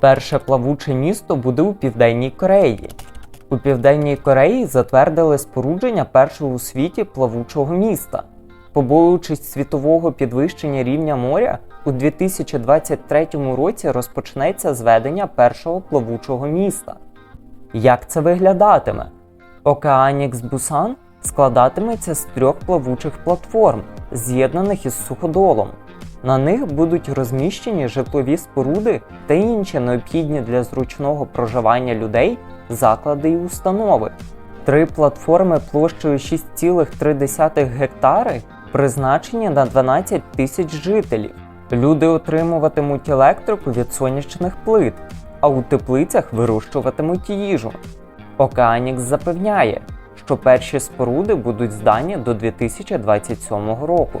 Перше плавуче місто буде у Південній Кореї. У Південній Кореї затвердили спорудження першого у світі плавучого міста. Побоюючись світового підвищення рівня моря, у 2023 році розпочнеться зведення першого плавучого міста. Як це виглядатиме? Океанікс Бусан складатиметься з трьох плавучих платформ, з'єднаних із суходолом. На них будуть розміщені житлові споруди та інші необхідні для зручного проживання людей заклади і установи. Три платформи площею 6,3 гектари призначені на 12 тисяч жителів. Люди отримуватимуть електрику від сонячних плит, а у теплицях вирощуватимуть їжу. Океанікс запевняє, що перші споруди будуть здані до 2027 року.